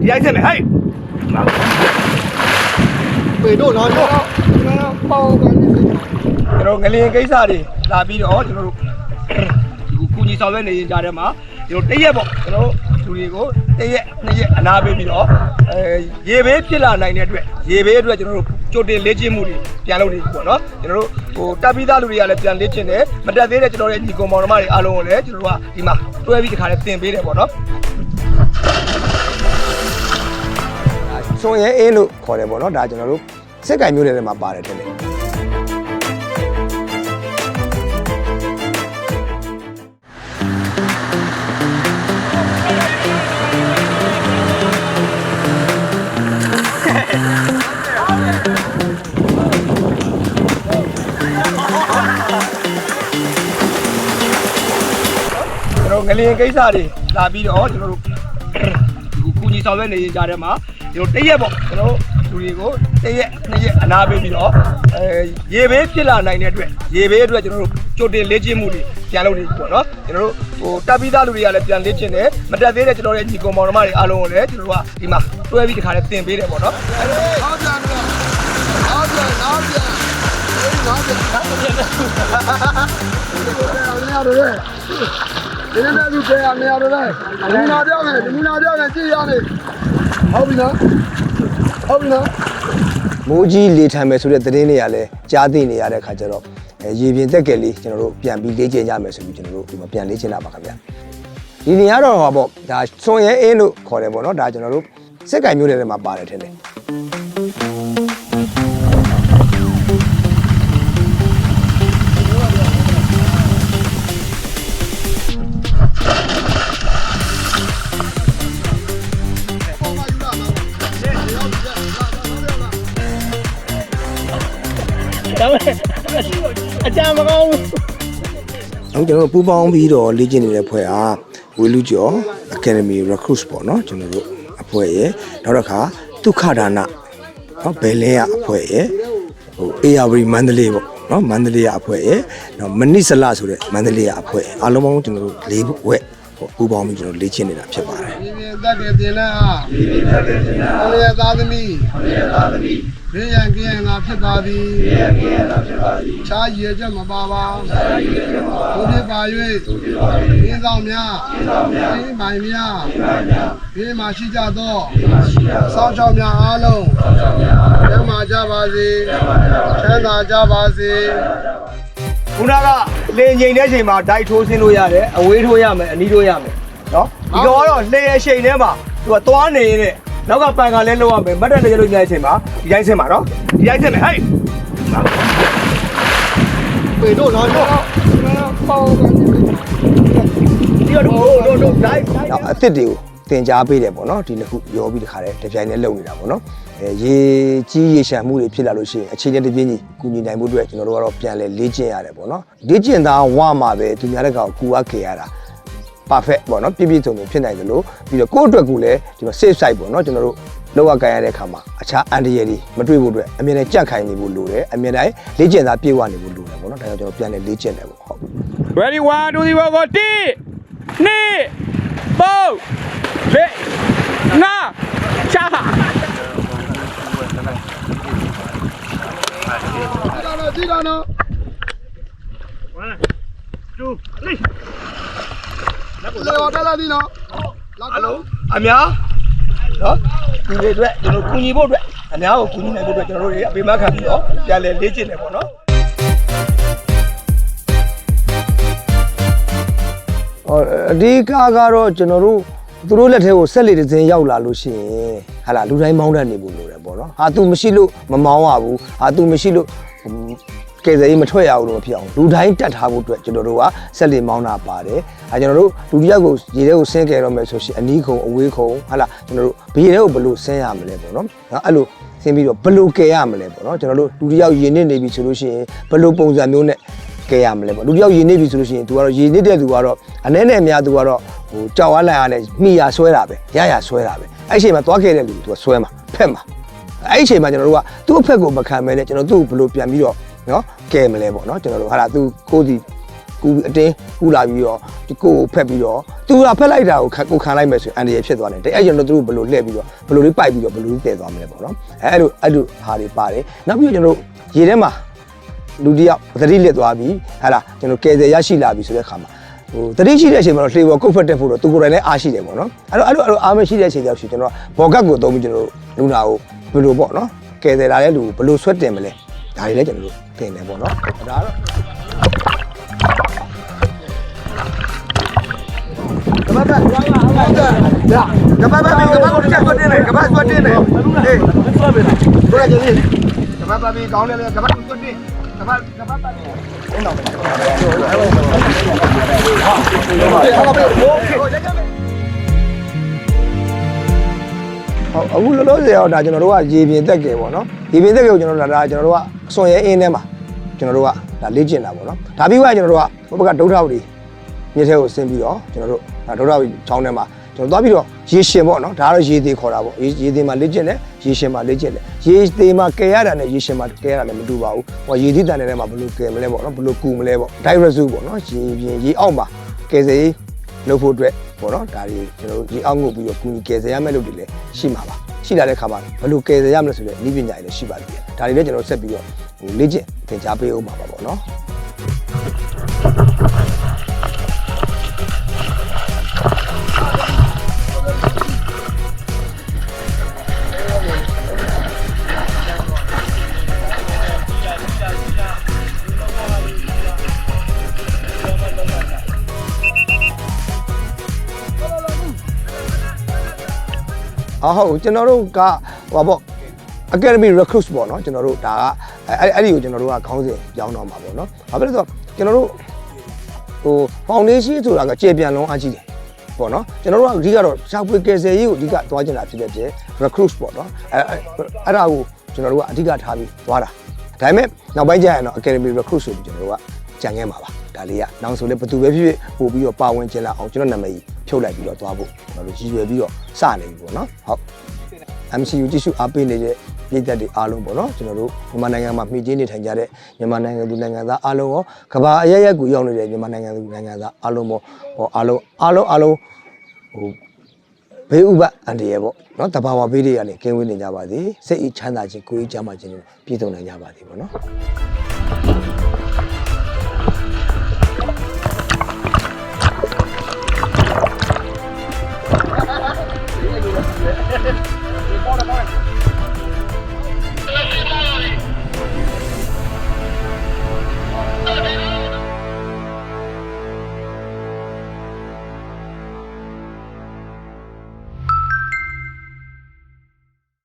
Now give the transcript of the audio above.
ဒီတိုင်းဆက်မယ်ဟဲ့ပေတို့တော့တော့ပေါင်းကန်နေကျွန်တော်ငလျင်ကိစ္စတွေလာပြီးတော့ကျွန်တော်တို့ဒီကုညီဆောင်ရွက်နေရင်ကြားထဲမှာကျွန်တော်တရက်ပေါ့ကျွန်တော်တို့လူတွေကိုတရက်နှစ်ရက်အနာပေးပြီးတော့အဲရေဘေးဖြစ်လာနိုင်တဲ့အတွက်ရေဘေးအတွက်ကျွန်တော်တို့ ကြိုတင်လေ့ကျင့်မှုတွေပြန်လုပ်နေပြီပေါ့နော်ကျွန်တော်တို့ဟိုတပ်ပြီးသားလူတွေကလည်းပြန်လေ့ကျင့်တယ်မတက်သေးတဲ့ကျွန်တော်ရဲ့ညီကောင်မောင်နှမတွေအားလုံးကိုလည်းကျွန်တော်တို့ကဒီမှာတွဲပြီးတခါလေးသင်ပေးတယ်ပေါ့နော်စွန်ရဲအင်းလို့ခေါ်တယ်ပေါ့နော်ဒါကျွန်တော်တို့စက်ကင်မျိုးတွေထဲမှာပါတယ်တဲ့ တော်ငလျင်ကိစ္စတွေလာပြီးတော့ကျွန်တော်တို့ဒီကုညီဆောင်ရွက်နေရင်ကြားထဲမှာကျွန်တော်တရက်ပေါ့ကျွန်တော်လူတွေကိုတရက်နှစ်ရက်အနာပေးပြီးတော့အဲရေဘေးဖြစ်လာနိုင်တဲ့အတွက်ရေဘေးအတွက်ကျွန်တော်တို့ကြိုတင်လေ့ကျင့်မှုတွေပြန်လုပ်နေပြီပေါ့နော်ကျွန်တော်တို့ဟိုတပ်ပြီးသားလူတွေကလည်းပြန်လေ့ကျင့်တယ်မတက်သေးတဲ့ကျွန်တော်ရဲ့ညီကောင်မောင်နှမတွေအားလုံးကိုလည်းကျွန်တော်တို့ကဒီမှာတွဲပြီးတခါလေးသင်ပေးတယ်ပေါ့နော်အားပြန်တော့အားပြန်အားပြန်အေးအားပြန်အားပြန်နေရတယ် ဒီနေ့လည်းပြေရနေရတယ်ဒီနာပြောင်းနေဒီနာပြောင်းနေကြည့်ရနေဟုတ်ပြီနော်ဟုတ်ပြီနော်မိုးကြီးလေထံမယ်ဆိုတဲ့သတင်းတွေကလည်းကြားသိနေရတဲ့ခါကျတော့အဲရေပြင်တက်ကယ်လေးကျွန်တော်တို့ပြန်ပြီးလေ့ကျင့်ကြမယ်ဆိုပြီးကျွန်တော်တို့ဒီမှာပြန်လေ့ကျင့်တာပါခင်ဗျဒီနေရာတော့ဟောပေါ့ဒါစွန်ရဲအင်းလို့ခေါ်တယ်ပေါ့နော်ဒါကျွန်တော်တို့စက်ကင်မျိုးတွေထဲမှာပါတယ်တဲ့လေ အကြမ်းမကောင်းဘူးအခုကျွန်တော်တို့ပူးပေါင်းပြီးတော့လေ့ကျင့်နေတဲ့ဖွဲ့အားဝေလူကျော် Academy Recruits ပေါ့နော်ကျွန်တော်တို့အဖွဲ့ရဲ့နောက်တစ်ခါဒုက္ခဒါနနော်ဘယ်လဲရအဖွဲ့ရဲ့ဟို ARV မန္တလေးပေါ့နော်မန္တလေးရအဖွဲ့ရဲ့နော်မနိစလဆိုတဲ့မန္တလေးရအဖွဲ့အားလုံးပေါင်းကျွန်တော်တို့၄ဘွဲ့ ဟိုပူးပေါင်းပြီးကျွန်တော်လေ့ကျင့်နေတာဖြစ်ပါတယ်ဒီနေ့တက်ကတင်လဲအားဒီနေ့တက်ကတင်လဲအားလေသာသမီအားလေသာသမီဘေးရန်ကင်းငါဖြစ်ပါသည်ဘေးရန်ကင်းငါဖြစ်ပါသည်ခြားရည်ချက်မပါပါခြားရည်ချက်မပါဘုရားပါ၍ဘုရားပါ၍ရင်းဆောင်များရင်းဆောင်များရင်းပိုင်များရင်းပိုင်များဘေးမှာရှိကြသောဘေးမှာရှိကြသောစောင်းချောင်းများအားလုံးစောင်းချောင်းများအားလုံးကျမ်းမာကြပါစေကျမ်းမာကြပါစေချမ်းသာကြပါစေခုနက လေငိန်တဲ့အချိန်မှာဒိုက်ထိုးဆင်းလို့ရတယ်အဝေးထိုးရမယ်အနီးထိုးရမယ်နော်ဒီတော့ကတော့လေအချိန်ထဲမှာသူကသွားနေနေတဲ့နောက်ကပန်ကလည်းလောက်ရမယ်မတ်တက်လည်းလို့ညတဲ့အချိန်မှာဒီတိုင်းဆင်းမှာနော်ဒီတိုင်းဆင်းမယ်ဟဲ့ပေတို့တော့တော့ပေါင်းကန်နေဒီတော့တို့တို့ဒိုက်နောက်အစ်စ်တွေကိုသင်ကြားပေးတယ်ပေါ့နော်ဒီနှစ်ခုရောပြီးတခါတည်းတစ်ပြိုင်တည်းလုပ်နေတာပေါ့နော်အဲ ရေကြီးရေရှမ်းမှုတွေဖြစ်လာလို့ရှိရင်အခြေအနေတပြင်းကြီးကုညီနိုင်မှုအတွက်ကျွန်တော်တို့ကတော့ပြန်လဲလေ့ကျင့်ရတယ်ပေါ့နော်လေ့ကျင့်သားဝမှာပဲသူများတဲ့ကောင်ကူအပ်ခဲ့ရတာ perfect ပေါ့နော်ပြည့်ပြည့်စုံစုံဖြစ်နိုင်တယ်လို့ပြီးတော့ကိုယ့်အတွက်ကိုလည်းဒီမှာ safe side ပေါ့နော်ကျွန်တော်တို့လောက်အကန်ရတဲ့အခါမှာအခြားအန်တရယ်တွေမတွေ့ဖို့အတွက်အမြဲတမ်းကြန့်ခိုင်နေဖို့လိုတယ်အမြဲတမ်းလေ့ကျင့်သားပြေဝနေဖို့လိုတယ်ပေါ့နော်ဒါကြောင့်ကျွန်တော်ပြန်လဲလေ့ကျင့်တယ်ပေါ့ဟုတ် Ready 1 2 3 4 5 6 7 8 9 10 လေဝတက်လာဒီနော်လာအလုံးအများနော်ဒီတွေအတွက်ကျွန်တော်ကူညီဖို့အတွက်အများကိုကူညီနိုင်ဖို့အတွက်ကျွန်တော်တို့တွေအပေမခံပြီးတော့ပြန်လဲလေ့ကျင့်တယ်ပေါ့နော်ဟောအဓိကကတော့ကျွန်တော်တို့သူတို့လက်ထဲကိုဆက်လေတစ်စင်းရောက်လာလို့ရှိရင်ဟာလာလူတိုင်းမောင်းတတ်နေဖို့လိုတယ်ပေါ့နော်ဟာ तू မရှိလို့မမောင်းရဘူးဟာ तू မရှိလို့ ကယ်ဆယ်ရေးမထွက်ရဘူးလို့ဖြစ်အောင်လူတိုင်းတက်ထားဖို့အတွက်ကျွန်တော်တို့ကဆက်လက်မောင်းတာပါတယ်အဲကျွန်တော်တို့လူတစ်ယောက်ကိုရေထဲကိုဆင်းကယ်တော့မယ်ဆိုရှင်အနီးခုံအဝေးခုံဟာလာကျွန်တော်တို့ဘေးထဲကိုဘယ်လိုဆင်းရမလဲပေါ့နော်အဲ့လိုဆင်းပြီးတော့ဘယ်လိုကယ်ရမလဲပေါ့နော်ကျွန်တော်တို့လူတစ်ယောက်ရင်းနှီးနေပြီဆိုလို့ရှိရင်ဘယ်လိုပုံစံမျိုးနဲ့ကယ်ရမလဲပေါ့လူတစ်ယောက်ရင်းနှီးပြီဆိုလို့ရှိရင်သူကတော့ရင်းနှီးတဲ့သူကတော့အနည်းနဲ့အများသူကတော့ဟိုကြောက်အားလန့်အားနဲ့မိရဆွဲတာပဲရရဆွဲတာပဲအဲ့ချိန်မှာသွားခဲ့တဲ့လူကသူကဆွဲမှာဖက်မှာအဲ့ဒီအချိန်မှာကျွန်တော်တို့ကသူ့အဖက်ကိုမခံမဲနဲ့ကျွန်တော်သူ့ကိုဘယ်လိုပြန်ပြီးတော့ နော်ကဲမလဲပေါ့နော်ကျွန်တော်တို့ဟာလာ तू ကိုစီကူအတင်းကူလာပြီးတော့ဒီကိုကိုဖက်ပြီးတော့သူကဖက်လိုက်တာကိုကိုခံလိုက်မယ်ဆိုရင်အန်ဒီရဖြစ်သွားတယ်တဲ့အဲ့ကြောင့်တော့သူတို့ဘယ်လိုလှည့်ပြီးတော့ဘယ်လိုလေးပိုက်ပြီးတော့ဘယ်လိုလေးတည်သွားမလဲပေါ့နော်အဲ့လိုအဲ့လိုဟာတွေပါတယ်နောက်ပြီးတော့ကျွန်တော်တို့ရေထဲမှာလူတယောက်သတိလစ်သွားပြီဟာလားကျွန်တော်ကယ်ဆယ်ရရှိလာပြီဆိုတဲ့ခါမှာဟိုတတိရှိတဲ့အချိန်မှာတော့လှေပေါ်ကုတ်ဖက်တက်ဖို့တော့သူကိုယ်တိုင်လည်းအားရှိတယ်ပေါ့နော်အဲ့တော့အဲ့လိုအဲ့လိုအားမရှိတဲ့အချိန်ကြောက်ရှိကျွန်တော်ဘော်ကတ်ကိုသုံးပြီးကျွန်တော်တို့လူနာကိုဘယ်လိုပေါ့နော်ကယ်ဆယ်လာတဲ့လူကိုဘယ်လိုဆွတ်တင်မလဲ ဒါတွေလည်းကျွန်တော်တို့သင်တယ်ပေါ့နော်ဒါတော့ကဘာဘာကဘာဘာကဘာဘာကဘာကိုချက်သွတ်နေကဘာသွတ်နေဟေးဆွတ်ပဲလားဘယ်ကြည့်ကဘာဘာကောင်းတယ်လေကဘာသွတ်နေကဘာကဘာဘာနေဟုတ် အခုလောလောဆယ်တော့ဒါကျွန်တော်တို့ကရေပြင်တက်ကြယ်ပေါ့နော်ရေပြင်တက်ကြယ်ကိုကျွန်တော်တို့ဒါကျွန်တော်တို့ကအစွန်ရဲအင်းထဲမှာကျွန်တော်တို့ကဒါလေ့ကျင့်တာပေါ့နော်ဒါပြီးသွားရင်ကျွန်တော်တို့ကဘုဘကဒုထောက်တွေမြစ်ထဲကိုဆင်းပြီးတော့ကျွန်တော်တို့ဒါဒေါက်တာချောင်းထဲမှာကျွန်တော်သွားပြီးတော့ရေရှင်ပေါ့နော်ဒါကတော့ရေသေးခေါ်တာပေါ့ရေရေသေးမှာလေ့ကျင့်တယ်ရေရှင်မှာလေ့ကျင့်တယ်ရေသေးမှာကယ်ရတာနဲ့ရေရှင်မှာကယ်ရတာလည်းမတူပါဘူးဟိုရေသေးတန်တဲ့ထဲမှာဘယ်လိုကယ်မလဲပေါ့နော်ဘယ်လိုကူမလဲပေါ့ direct zoo ပေါ့နော်ရေပြင်ရေအောက်မှာကယ်ဆယ်ရေး လုပ်ဖို့အတွက်ပေါ့နော်ဒါတွေကျွန်တော်တို့ရေအောက်ငုတ်ပြီးတော့ကူညီကယ်ဆယ်ရမယ့်လုပ်တွေလည်းရှိမှာပါရှိလာတဲ့ခါမှာဘယ်လိုကယ်ဆယ်ရမလဲဆိုတဲ့နည်းပညာတွေလည်းရှိပါသေးတယ်ဒါတွေလည်းကျွန်တော်ဆက်ပြီးတော့ဟိုလေ့ကျင့်သင်ကြားပေးအောင်ပါပါပေါ့နော် အဟုတ်ကျွန်တော်တို့ကဟိုပေါ့ academy recruits ပေါ့နော်ကျွန်တော်တို့ဒါကအဲ့အဲ့ဒီကိုကျွန်တော်တို့ကခေါင်းစဉ်ပြောင်းတော့မှာပေါ့နော်ဘာဖြစ်လို့ဆိုတော့ကျွန်တော်တို့ဟို foundation ဆိုတာကကျေပြန်လုံးအကြည့်တယ်ပေါ့နော်ကျွန်တော်တို့ကအဓိကတော့ရှာဖွေကယ်ဆယ်ရေးကိုအဓိကသွားကျင်တာဖြစ်တဲ့ပြင် recruits ပေါ့နော်အဲ့အဲ့ဒါကိုကျွန်တော်တို့ကအဓိကထားပြီးသွားတာဒါပေမဲ့နောက်ပိုင်းကျရင်တော့ academy recruits ဆိုပြီးကျွန်တော်တို့ကကြံခဲ့မှာပါဒါလေးကနောက်ဆိုလည်းဘယ်သူပဲဖြစ်ဖြစ်ပို့ပြီးတော့ပါဝင်ကျင်လာအောင်ကျွန်တော်နာမည်ကြီး ဖြုတ်လိုက်ပြီးတော့သွားဖို့ကျွန်တော်တို့ရည်ရွယ်ပြီးတော့စနေပြီပေါ့နော်ဟုတ် MCU ကြည့်ရှုအားပေးနေတဲ့ပြည်သက်တွေအားလုံးပေါ့နော်ကျွန်တော်တို့မြန်မာနိုင်ငံမှာမှီတင်းနေထိုင်ကြတဲ့မြန်မာနိုင်ငံသူနိုင်ငံသားအားလုံးရောကမ္ဘာအရရက်ကိုရောက်နေတဲ့မြန်မာနိုင်ငံသူနိုင်ငံသားအားလုံးပေါ့ဟောအားလုံးအားလုံးအားလုံးဟိုဘေးဥပအန်တရယ်ပေါ့နော်တဘာဝဘေးတွေကနေကင်းဝေးနေကြပါစေစိတ်အချမ်းသာခြင်းကိုယ်ကြီးချမ်းသာခြင်းတွေပြည့်စုံနိုင်ကြပါစေပေါ့နော် Yeah.